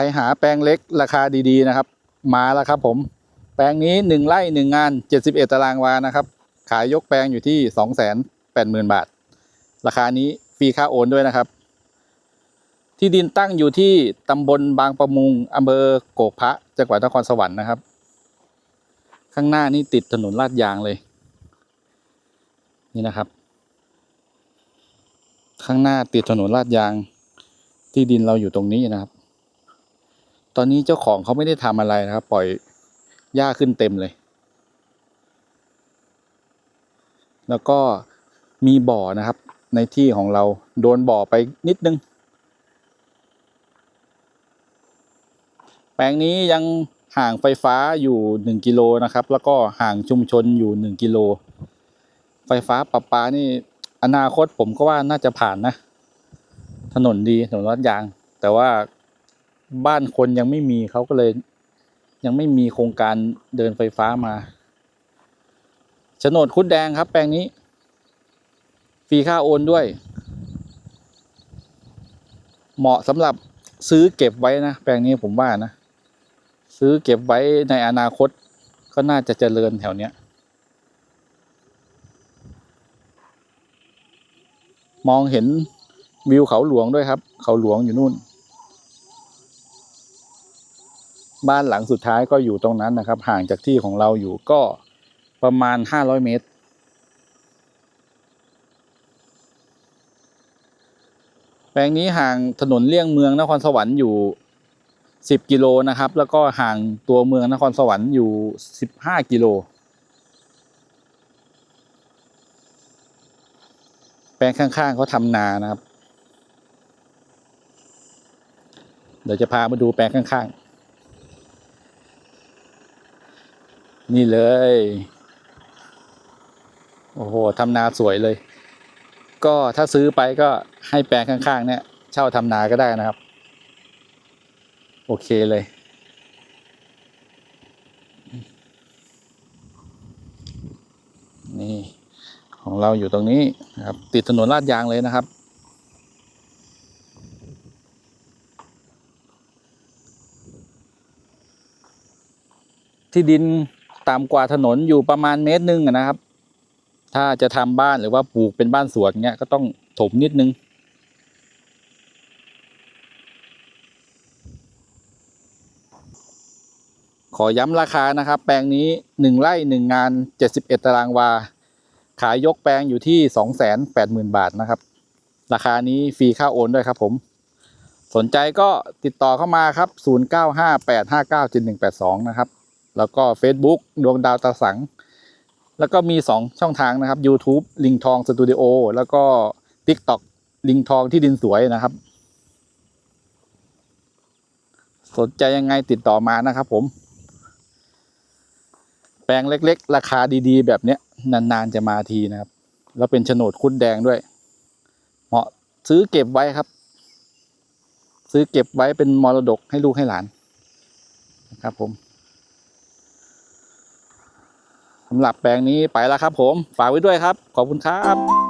รหาแปลงเล็กราคาดีๆนะครับ มาแล้วครับผม แปลงนี้หนึ่งไร่หนึ่งงานเจ็ดสิบเอ็ดตารางวานะครับ ขายยกแปลงอยู่ที่สองแสนแปดหมื่นบาท ราคานี้ฟรีค่าโอนด้วยนะครับ ที่ดินตั้งอยู่ที่ตำบลบางประมุงอำเภอโกกพระจังหวัดนครสวรรค์นะครับ ข้างหน้านี่ติดถนนลาดยางเลย นี่นะครับ ข้างหน้าติดถนนลาดยาง ที่ดินเราอยู่ตรงนี้นะครับ อนนี้เจ้าของเขาไม่ได้ทำอะไรนะครับ ปล่อยหญ้าขึ้นเต็มเลย แล้วก็มีบ่อนะครับ ในที่ของเราโดนบ่อไปนิดนึง แปลงนี้ยังห่างไฟฟ้าอยู่หนึ่งกิโลนะครับ แล้วก็ห่างชุมชนอยู่หนึ่งกิโล ไฟฟ้าประปานี่อนาคตผมก็ว่าน่าจะผ่านนะ ถนนดีถนนลาดยาง แต่ว่า บ้านคนยังไม่มีเขาก็เลย ยังไม่มีโครงการเดินไฟฟ้ามาโฉนดคุดแดงครับ แปลงนี้ ฟรีค่าโอนด้วย เหมาะสำหรับซื้อเก็บไว้นะแปลงนี้ผมว่านะ ซื้อเก็บไว้ในอนาคตก็น่าจะเจริญแถวเนี้ย มองเห็นวิวเขาหลวงด้วยครับ เขาหลวงอยู่นู่น บ้านหลังสุดท้ายก็อยู่ตรงนั้นนะครับ ห่างจากที่ของเราอยู่ก็ประมาณห้าร้อยเมตร แปลงนี้ห่างถนนเลี่ยงเมืองนครสวรรค์อยู่สิบกิโลนะครับ แล้วก็ห่างตัวเมืองนครสวรรค์อยู่สิบห้ากิโล แปลงข้างๆเขาทำนานะครับ เดี๋ยวจะพามาดูแปลงข้างๆ นี่เลย โอ้โหทำนาสวยเลย ก็ถ้าซื้อไปก็ให้แปลงข้างๆ เนี่ย เช่าทำนาก็ได้นะครับ โอเคเลย นี่ ของเราอยู่ตรงนี้นะครับ ติดถนนลาดยางเลยนะครับที่ดิน ต่ำกว่าถนนอยู่ประมาณเมตรหนึ่งนะครับ ถ้าจะทำบ้านหรือว่าปลูกเป็นบ้านสวนเงี้ยก็ต้องถมนิดนึง ขอย้ำราคานะครับ แปลงนี้หนึ่งไร่หนึ่งงานเจ็ดสิบเอ็ดตารางวา ขายยกแปลงอยู่ที่สองแสนแปดหมื่นบาทนะครับ ราคานี้ฟรีค่าโอนด้วยครับผมสนใจก็ติดต่อเข้ามาครับ 0 9 5 8 5 9 7 1 8 2 นะครับ แล้วก็ Facebook ดวงดาวตาสัง แล้วก็มี 2 ช่องทางนะครับ YouTube ลิงทองสตูดิโอแล้วก็ TikTok ลิงทองที่ดินสวยนะครับ สนใจยังไงติดต่อมานะครับผม แปลงเล็กๆ ราคาดีๆ แบบเนี้ยนานๆจะมาทีนะครับ แล้วเป็นโฉนดคุดแดงด้วย เหมาะซื้อเก็บไว้ครับ ซื้อเก็บไว้เป็นมรดกให้ลูกให้หลานนะครับผม สำหรับแปลงนี้ไปแล้วครับผม ฝากไว้ด้วยครับ ขอบคุณครับ